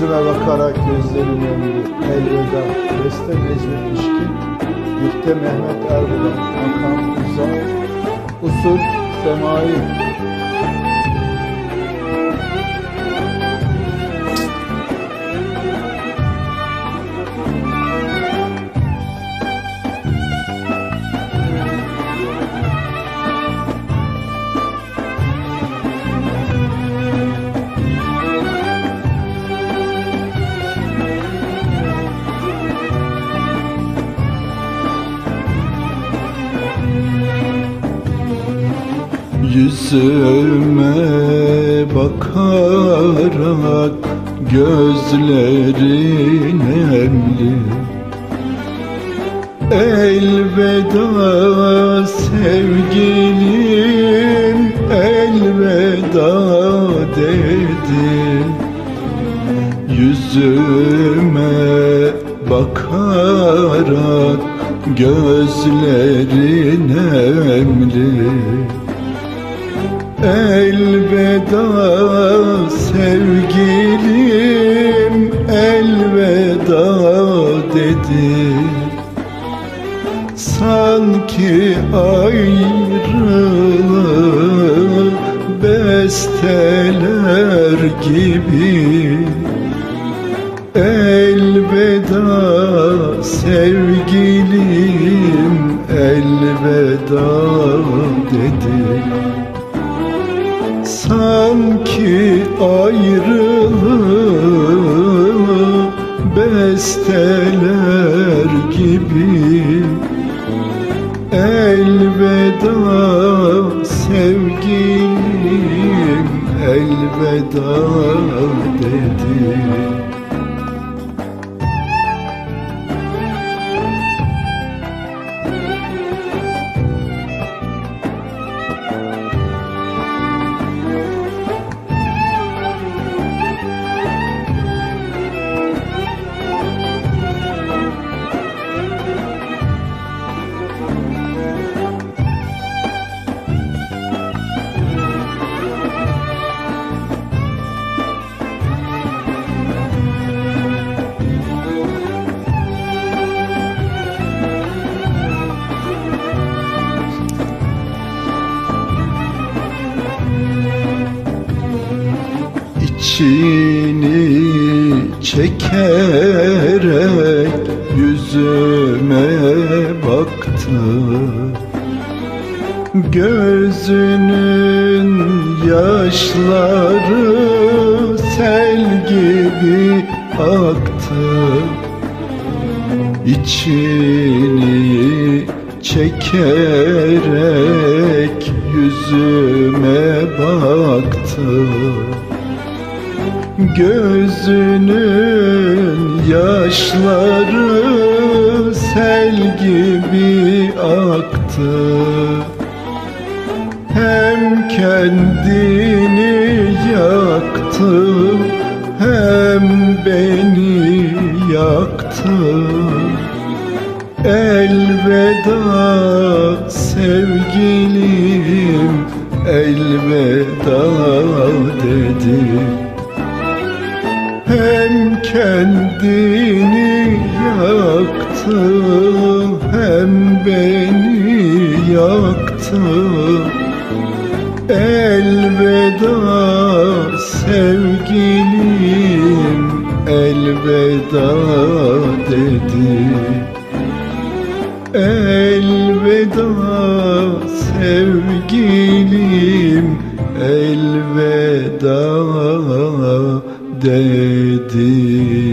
Yüzüme bakarak gözlerim yandı. Elveda. Beste Necmi Pişkin. Güfte Mehmet Erdoğan. Makam Uzay. Usul Semai. Yüzüme bakarak gözlerin emli Elveda sevgilim elveda dedi. Yüzüme bakarak gözlerin emli Elveda sevgilim elveda dedi. Sanki ayrılık besteler gibi. Elveda sevgilim elveda dedi ayrılık besteler gibi. Elveda sevgilim elveda dedi İçini çekerek yüzüme baktı. Gözünün yaşları sel gibi aktı. İçini çekerek yüzüme baktı Gözünün yaşları sel gibi aktı. Hem kendini yaktı hem beni yaktı. Elveda sevgilim elveda dedi hem kendini yaktı hem beni yaktı Elveda sevgilim elveda dedi. Elveda sevgilim elveda dedi